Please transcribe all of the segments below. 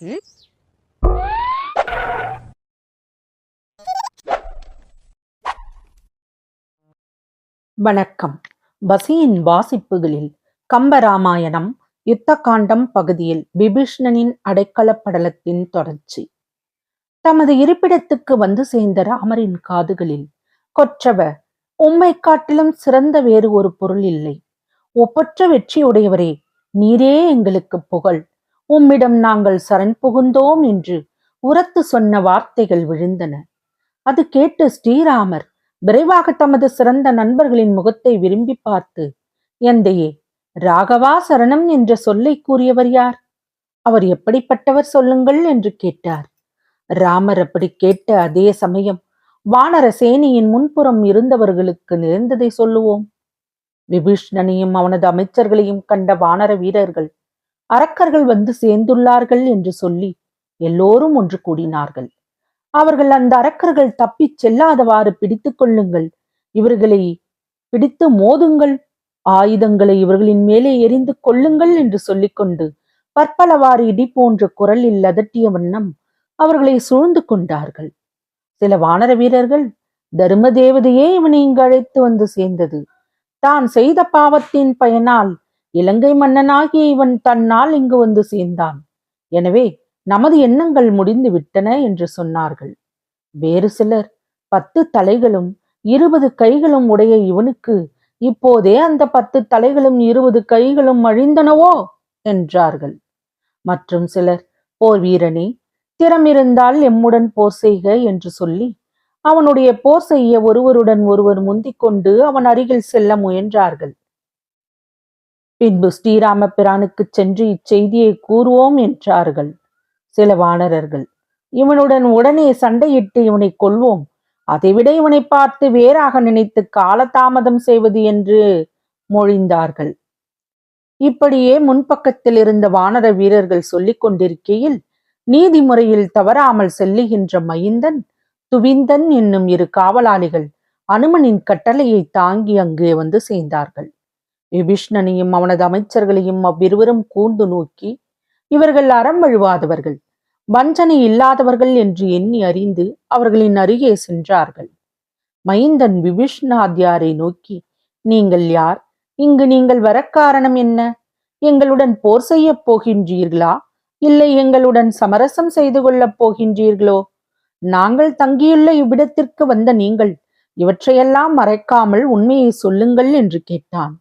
ம்? வணக்கம். பசியின் வாசிப்புகளில் கம்பராமாயணம் யுத்தகாண்டம் பகுதியில் விபீஷ்ணனின் அடைக்கல படலத்தின் தொடர்ச்சி. தமது இருப்பிடத்துக்கு வந்து சேர்ந்த ராமரின் காதுகளில் கொற்றவ உம்மை காட்டிலும் சிறந்த வேறு ஒரு பொருள் இல்லை. ஒப்பற்ற வெற்றியுடையவரே நீரே எங்களுக்கு புகழ். உம்மிடம் நாங்கள் சரண் புகுந்தோம் என்று உரத்து சொன்ன வார்த்தைகள் விழுந்தன. அது கேட்டு ஸ்ரீராமர் விரைவாக தமது சிறந்த நண்பர்களின் முகத்தை விரும்பி பார்த்து எந்தையே ராகவா சரணம் என்ற சொல்லை கூறியவர் யார்? அவர் எப்படிப்பட்டவர் சொல்லுங்கள்? என்று கேட்டார். ராமர் அப்படி கேட்ட அதே சமயம் வானர சேனியின் முன்புறம் இருந்தவர்களுக்கு நேர்ந்ததை சொல்லுவோம். விபீஷ்ணனையும் அவனது அமைச்சர்களையும் கண்ட வானர வீரர்கள் அரக்கர்கள் வந்து சேர்ந்துள்ளார்கள் என்று சொல்லி எல்லோரும் ஒன்று கூடினார்கள். அவர்கள் அந்த அரக்கர்கள் தப்பிச் செல்லாதவாறு பிடித்துக் கொள்ளுங்கள். இவர்களை பிடித்து மோதுங்கள். ஆயுதங்களை இவர்களின் மேலே எரிந்து கொள்ளுங்கள் என்று சொல்லிக்கொண்டு பற்பலவாறு இடி போன்ற குரலில் அதட்டிய வண்ணம் அவர்களை சூழ்ந்து கொண்டார்கள். சில வானர வீரர்கள் தர்ம தேவதையே இவனை இங்கு அழைத்து வந்து சேர்ந்தது. தான் செய்த பாவத்தின் பயனால் இலங்கை மன்னனாகிய இவன் தன்னால் இங்கு வந்து சேர்ந்தான். எனவே நமது எண்ணங்கள் முடிந்து விட்டன என்று சொன்னார்கள். வேறு சிலர் பத்து தலைகளும் இருபது கைகளும் உடைய இவனுக்கு இப்போதே அந்த பத்து தலைகளும் இருபது கைகளும் அழிந்தனவோ? என்றார்கள். மற்றும் சிலர் போர் வீரனே திறமிருந்தால் எம்முடன் போர் செய்க என்று சொல்லி அவனுடைய போர் செய்ய ஒருவருடன் ஒருவர் முந்திக் கொண்டு அவன் அருகில் செல்ல முயன்றார்கள். பின்பு ஸ்ரீராம பிரானுக்கு சென்று இச்செய்தியை கூறுவோம் என்றார்கள். சில வானரர்கள் இவனுடன் உடனே சண்டையிட்டு இவனை கொல்வோம். அதைவிட இவனை பார்த்து வேறாக நினைத்து காலதாமதம் செய்வது என்று மொழிந்தார்கள். இப்படியே முன்பக்கத்தில் இருந்த வானர வீரர்கள் சொல்லிக் கொண்டிருக்கையில் நீதிமுறையில் தவறாமல் செல்லுகின்ற மைந்தன் துவிந்தன் என்னும் இரு காவலாளிகள் அனுமனின் கட்டளையை தாங்கி அங்கே வந்து சேர்ந்தார்கள். விபீஷ்ணனையும் அவனது அமைச்சர்களையும் அவ்விருவரும் கூர்ந்து நோக்கி இவர்கள் அறம் வழுவாதவர்கள் வஞ்சனை இல்லாதவர்கள் என்று எண்ணி அறிந்து அவர்களின் அருகே சென்றார்கள். மைந்தன் விபீஷ்ணாத்யாரை நோக்கி நீங்கள் யார்? இங்கு நீங்கள் வர காரணம் என்ன? எங்களுடன் போர் செய்யப் போகின்றீர்களா? இல்லை எங்களுடன் சமரசம் செய்து கொள்ளப் போகின்றீர்களோ? நாங்கள் தங்கியுள்ள இவ்விடத்திற்கு வந்த நீங்கள் இவற்றையெல்லாம் மறைக்காமல் உண்மையை சொல்லுங்கள் என்று கேட்டான்.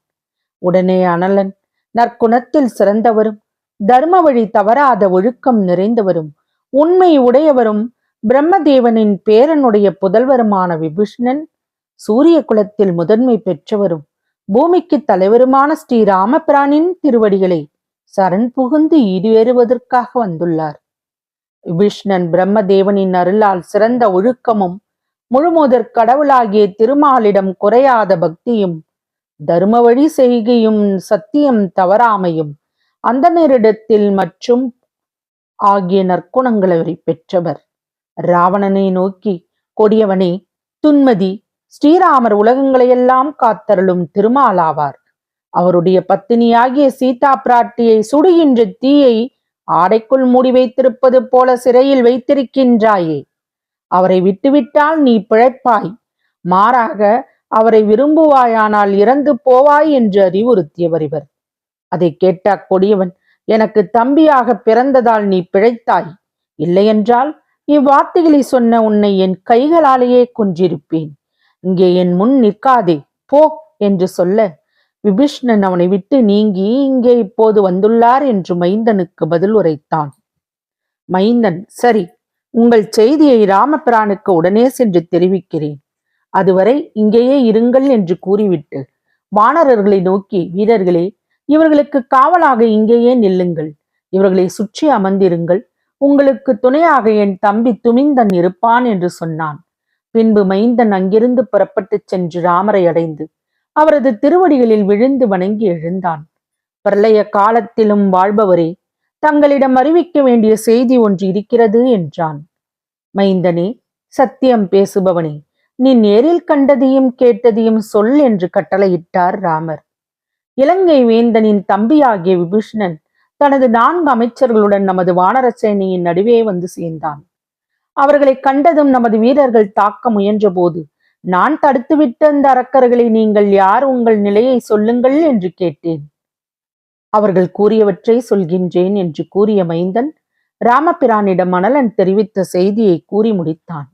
உடனே அனலன் நற்குணத்தில் சிறந்தவரும் தர்ம வழி தவறாத ஒழுக்கம் நிறைந்தவரும் உண்மை உடையவரும் பிரம்மதேவனின் பேரனுடைய புதல்வருமான விபீஷ்ணன் சூரிய குலத்தில் முதன்மை பெற்றவரும் பூமிக்கு தலைவருமான ஸ்ரீ ராமபிரானின் திருவடிகளை சரண் புகுந்து ஈடுவேறுவதற்காக வந்துள்ளார். விஷ்ணன் பிரம்மதேவனின் அருளால் சிறந்த ஒழுக்கமும் முழுமுதற் கடவுளாகிய திருமாலிடம் குறையாத பக்தியும் தர்ம வழி செய்கையும் சத்தியம் தவறாமையும் அந்தனரிடத்தில் மற்றும் ஆகிய நற்குணங்களை பெற்றவர். ராவணனை நோக்கி கொடியவனே துன்மதி ஸ்ரீராமர் உலகங்களையெல்லாம் காத்தருளும் திருமாலாவார். அவருடைய பத்தினியாகிய சீதா பிராட்டியை சுடுகின்ற தீயை ஆடைக்குள் மூடி வைத்திருப்பது போல சிறையில் வைத்திருக்கின்றாயே. அவரை விட்டுவிட்டால் நீ பிழைப்பாய். மாறாக அவரை விரும்புவாயானால் இறந்து போவாய் என்று அறிவுறுத்தியவர் இவர். அதை கேட்ட அக்கொடியவன் எனக்கு தம்பியாக பிறந்ததால் நீ பிழைத்தாய். இல்லையென்றால் இவ்வார்த்தைகளை சொன்ன உன்னை என் கைகளாலேயே கொன்றிருப்பேன். இங்கே என் முன் நிற்காதே. போ என்று சொல்ல விபீஷ்ணன் அவனை விட்டு நீங்கி இங்கே இப்போது வந்துள்ளார் என்று மைந்தனுக்கு பதில் உரைத்தான். மைந்தன் சரி உங்கள் செய்தியை ராமபிரானுக்கு உடனே சென்று தெரிவிக்கிறேன். அதுவரை இங்கேயே இருங்கள் என்று கூறிவிட்டு வானரர்களை நோக்கி வீரர்களே இவர்களுக்கு காவலாக இங்கேயே நில்லுங்கள். இவர்களை சுற்றி அமர்ந்திருங்கள். உங்களுக்கு துணையாக என் தம்பி துமிந்தன் இருப்பான் என்று சொன்னான். பின்பு மைந்தன் அங்கிருந்து புறப்பட்டுச் சென்று ராமரை அடைந்து அவரது திருவடிகளில் விழுந்து வணங்கி எழுந்தான். பிரளய காலத்திலும் வாழ்பவரே தங்களிடம் அறிவிக்க வேண்டிய செய்தி ஒன்று இருக்கிறது என்றான். மைந்தனே சத்தியம் பேசுபவனே நீ நேரில் கண்டதையும் கேட்டதையும் சொல் என்று கட்டளையிட்டார் ராமர். இலங்கை வேந்தனின் தம்பியாகிய விபீஷணன் தனது நான்கு அமைச்சர்களுடன் நமது வானர சேனையின் நடுவே வந்து சேர்ந்தான். அவர்களை கண்டதும் நமது வீரர்கள் தாக்க முயன்றபோது நான் தடுத்துவிட்ட அந்த அரக்கர்களை நீங்கள் யார்? உங்கள் நிலையை சொல்லுங்கள் என்று கேட்டேன். அவர்கள் கூறியவற்றை சொல்கின்றேன் என்று கூறிய மைந்தன் ராமபிரானிடம் மணலன் தெரிவித்த செய்தியை கூறி முடித்தான்.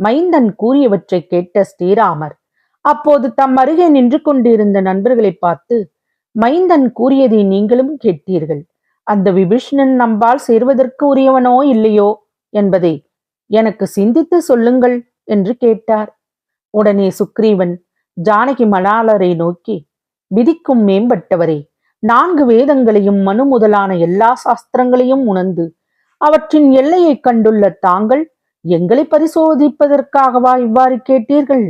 மைந்தன் கூறியவற்றை கேட்ட ஸ்ரீராமர் அப்போது தம் அருகே நின்று கொண்டிருந்த நண்பர்களை பார்த்து மைந்தன் கூறியதை நீங்களும் கேட்டீர்கள். அந்த விபீஷ்ணன் நம்பால் சேர்வதற்கு உரியவனோ இல்லையோ என்பதை எனக்கு சிந்தித்து சொல்லுங்கள் என்று கேட்டார். உடனே சுக்ரீவன் ஜானகி மணாலரை நோக்கி விதிக்கும் மேம்பட்டவரே நான்கு வேதங்களையும் மனு முதலான எல்லா சாஸ்திரங்களையும் உணர்ந்து அவற்றின் எல்லையை கண்டுள்ள தாங்கள் எங்களை பரிசோதிப்பதற்காகவா இவ்வாறு கேட்டீர்கள்?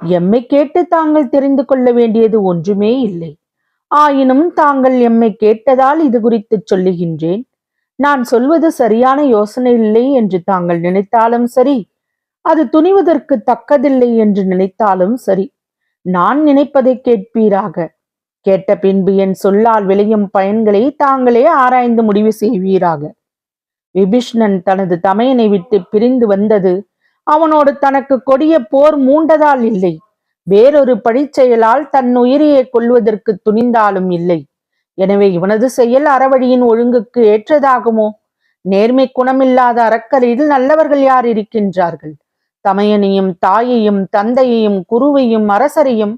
எம்மை கேட்டு தாங்கள் தெரிந்து கொள்ள வேண்டியது ஒன்றுமே இல்லை. ஆயினும் தாங்கள் எம்மை கேட்டதால் இது குறித்து சொல்லுகின்றேன். நான் சொல்வது சரியான யோசனை இல்லை என்று தாங்கள் நினைத்தாலும் சரி அது துணிவதற்கு தக்கதில்லை என்று நினைத்தாலும் சரி. நான் நினைப்பதை கேட்பீராக. கேட்ட பின்பு என் சொல்லால் விளையும் பயன்களை தாங்களே ஆராய்ந்து முடிவு செய்வீராக. விபீஷ்ணன் தனது தமையனை விட்டு பிரிந்து வந்தது. அவனோடு தனக்கு கொடிய போர் மூண்டதால் இல்லை. வேறொரு பழிச்செயலால் தன் உயிரியை கொள்வதற்கு துணிந்தாலும் இல்லை. எனவே இவனது செயல் அறவழியின் ஒழுங்குக்கு ஏற்றதாகுமோ? நேர்மை குணமில்லாத அறக்கரையில் நல்லவர்கள் யார் இருக்கின்றார்கள்? தமையனையும் தாயையும் தந்தையையும் குருவையும் அரசரையும்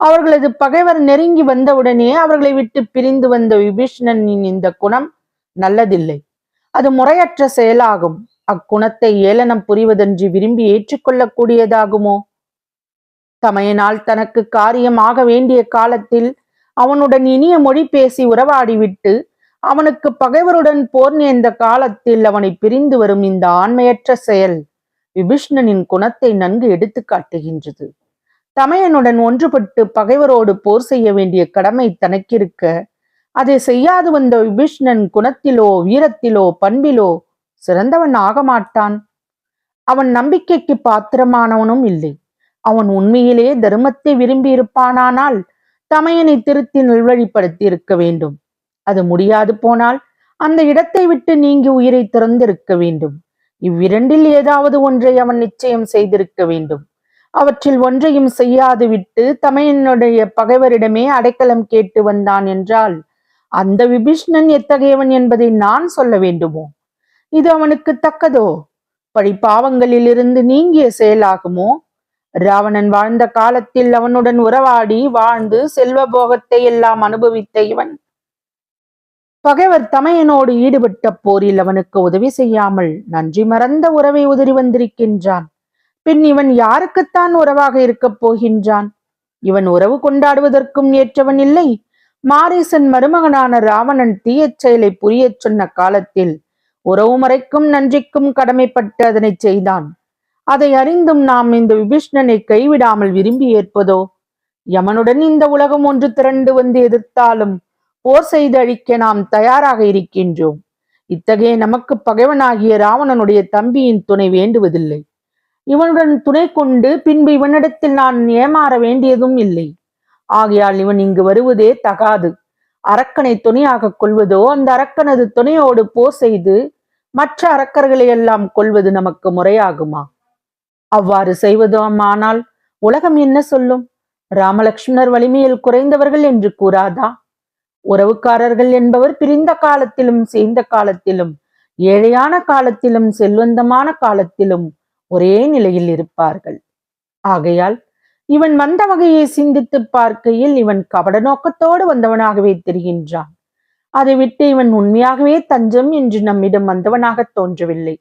அவர்களது பகைவர் நெருங்கி வந்தவுடனே அவர்களை விட்டு பிரிந்து வந்த விபீஷ்ணனின் இந்த குணம் நல்லதில்லை. அது முறையற்ற செயலாகும். அக்குணத்தை ஏளனம் புரிவதன்றி விரும்பி ஏற்றுக்கொள்ளக்கூடியதாகுமோ? தமையனால் தனக்கு காரியம் ஆக வேண்டிய காலத்தில் அவனுடன் இனிய மொழி பேசி உறவாடிவிட்டு அவனுக்கு பகைவருடன் போர் நேர்ந்த காலத்தில் அவனை பிரிந்து வரும் இந்த ஆண்மையற்ற செயல் விபீஷ்ணனின் குணத்தை நன்கு எடுத்து காட்டுகின்றது. தமையனுடன் ஒன்றுபட்டு பகைவரோடு போர் செய்ய வேண்டிய கடமை தனக்கிருக்க அதை செய்யாது வந்த விபீஷ்ணன் குணத்திலோ வீரத்திலோ பண்பிலோ சிறந்தவன் ஆக மாட்டான். அவன் நம்பிக்கைக்கு பாத்திரமானவனும் இல்லை. அவன் உண்மையிலே தர்மத்தை விரும்பி இருப்பானானால் தமையனை திருத்தி நல்வழிப்படுத்தி இருக்க வேண்டும். அது முடியாது போனால் அந்த இடத்தை விட்டு நீங்கி உயிரை திறந்திருக்க வேண்டும். இவ்விரண்டில் ஏதாவது ஒன்றை அவன் நிச்சயம் செய்திருக்க வேண்டும். அவற்றில் ஒன்றையும் செய்யாது விட்டு தமையனுடைய பகைவரிடமே அடைக்கலம் கேட்டு வந்தான் என்றால் அந்த விபீஷ்ணன் எத்தகையவன் என்பதை நான் சொல்ல வேண்டுமோ? இது அவனுக்கு தக்கதோ? பழிப்பாவங்களிலிருந்து நீங்கிய செயலாகுமோ? ராவணன் வாழ்ந்த காலத்தில் அவனுடன் உறவாடி வாழ்ந்து செல்வ போகத்தை எல்லாம் அனுபவித்த இவன். பகைவர் தமையனோடு ஈடுபட்ட போரில் அவனுக்கு உதவி செய்யாமல் நன்றி மறந்த உறவை உதறி வந்திருக்கின்றான். பின் இவன் யாருக்குத்தான் உறவாக இருக்கப் போகின்றான்? இவன் உறவு கொண்டாடுவதற்கும் ஏற்றவன் இல்லை மாரீசன் மருமகனான ராவணன் தீயச் செயலை புரியச் சொன்ன காலத்தில் உறவுமுறைக்கும் நன்றிக்கும் கடமைப்பட்டு அதனை செய்தான். அதை அறிந்தும் நாம் இந்த விபீஷ்ணனை கைவிடாமல் விரும்பி ஏற்பதோ? யமனுடன் இந்த உலகம் ஒன்று திரண்டு வந்து எதிர்த்தாலும் போர் செய்து அழிக்க நாம் தயாராக இருக்கின்றோம். இத்தகைய நமக்கு பகைவனாகிய ராவணனுடைய தம்பியின் துணை வேண்டுவதில்லை. இவனுடன் துணை கொண்டு பின்பு இவனிடத்தில் நான் ஏமாற வேண்டியதும் இல்லை. ஆகையால் இவன் இங்கு வருவதே தகாது. அரக்கனை துணையாக கொள்வதோ அந்த அரக்கனது துணையோடு போர் செய்து மற்ற அரக்கர்களை எல்லாம் கொள்வது நமக்கு முறையாகுமா? அவ்வாறு செய்வதுமானால் உலகம் என்ன சொல்லும்? ராமலக்ஷ்மணர் வலிமையில் குறைந்தவர்கள் என்று கூறாதா? உறவுக்காரர்கள் என்பவர் பிரிந்த காலத்திலும் சேர்ந்த காலத்திலும் ஏழையான காலத்திலும் செல்வந்தமான காலத்திலும் ஒரே நிலையில் இருப்பார்கள். ஆகையால் இவன் வந்த வகையை சிந்தித்து பார்க்கையில் இவன் கபட நோக்கத்தோடு வந்தவனாகவே தெரிகின்றான். அதை விட்டு இவன் உண்மையாகவே தஞ்சம் என்று நம்மிடம் வந்தவனாக தோன்றவில்லை.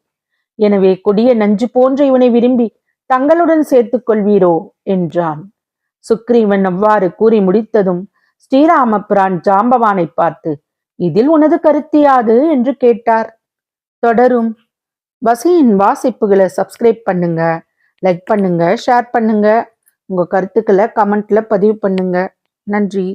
எனவே கொடிய நஞ்சு போன்ற இவனை விரும்பி தங்களுடன் சேர்த்துக் கொள்வீரோ? என்றான். சுக்ரீவன் அவ்வாறு கூறி முடித்ததும் ஸ்ரீராமபிரான் ஜாம்பவானை பார்த்து இதில் உனது கருத்தியாது என்று கேட்டார். தொடரும். வசியின் வாசிப்புகளை சப்ஸ்கிரைப் பண்ணுங்க லைக் பண்ணுங்க ஷேர் பண்ணுங்க. உங்கள் கருத்துக்களை கமெண்ட்டில் பதிவு பண்ணுங்கள் நன்றி.